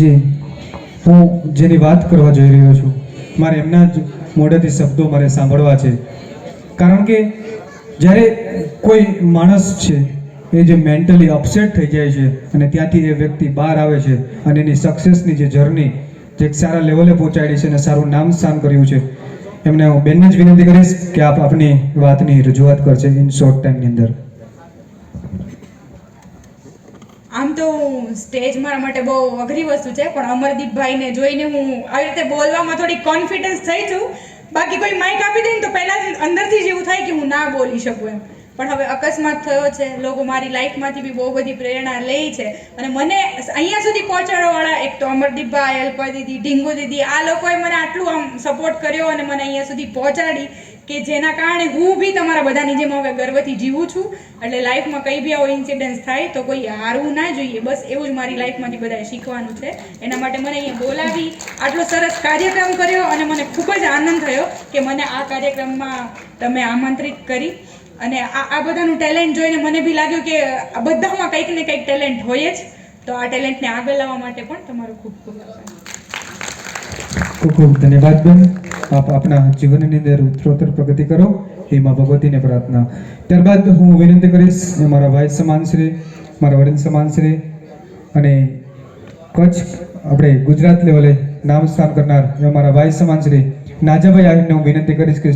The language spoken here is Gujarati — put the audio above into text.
જી હું જેની વાત કરવા જઈ રહ્યો છું, મારે એમના જ મોઢેથી શબ્દો મારે સાંભળવા છે. કારણ કે જ્યારે કોઈ માણસ છે, એ જે મેન્ટલી અપસેટ થઈ જાય છે અને ત્યાંથી એ વ્યક્તિ બહાર આવે છે અને એની સક્સેસની જે જર્ની જે સારા લેવલે પહોંચાડી છે અને સારું નામ સ્થાન કર્યું છે, એમને હું બેનને જ વિનંતી કરીશ કે આપ આપની વાતની રજૂઆત કરશે ઇન શોર્ટ ટાઈમની અંદર આમ તો સ્ટેજ મારા માટે બહુ અઘરી વસ્તુ છે, પણ અમરદીપભાઈને જોઈને હું આવી રીતે બોલવામાં થોડી કોન્ફિડન્સ થઈ છું. બાકી કોઈ માઇક આપી દે ને તો પહેલાં અંદરથી જ એવું થાય કે હું ના બોલી શકું એમ. પણ હવે અકસ્માત થયો છે. લોકો મારી લાઈફમાંથી બી બહુ બધી પ્રેરણા લે છે. અને મને અહીંયા સુધી પહોંચાડવાવાળા એક તો અમરદીપભાઈ અલ્પા દીદી, ઢીંગુ દીદી, આ લોકોએ મને આટલું આમ સપોર્ટ કર્યો અને મને અહીંયા સુધી પહોંચાડી કે જેના કારણે હું બી તમારા બધાની જેમ હવે ગર્વથી જીવું છું. એટલે લાઈફમાં કંઈ બી આવો ઇન્સિડન્સ થાય તો કોઈ હારવું ના જોઈએ. બસ એવું જ મારી લાઈફમાંથી બધાએ શીખવાનું છે. એના માટે મને અહીંયા બોલાવી, આટલો સરસ કાર્યક્રમ કર્યો અને મને ખૂબ જ આનંદ થયો કે મને આ કાર્યક્રમમાં તમે આમંત્રિત કરી. અને આ બધાનું ટેલેન્ટ જોઈને મને બી લાગ્યું કે આ બધામાં કંઈક ને કંઈક ટેલેન્ટ હોય જ. તો આ ટેલેન્ટને આગળ લાવવા માટે પણ તમારો ખૂબ ખૂબ ખૂબ ખૂબ ધન્યવાદ બેન. આપ આપના જીવનની અંદર ઉત્તરોત્તર પ્રગતિ કરો. એ માં ભગવતીને પ્રાર્થના. ત્યારબાદ હું વિનંતી કરીશ મારા ભાઈ સમાન શ્રી મારા વડીલ સમાન શ્રી અને કચ્છ આપણે ગુજરાત લેવલે નામ સ્થાન કરનાર મારા ભાઈ સમાન શ્રી નાજાભાઈ આહીરને હું વિનંતી કરીશ કે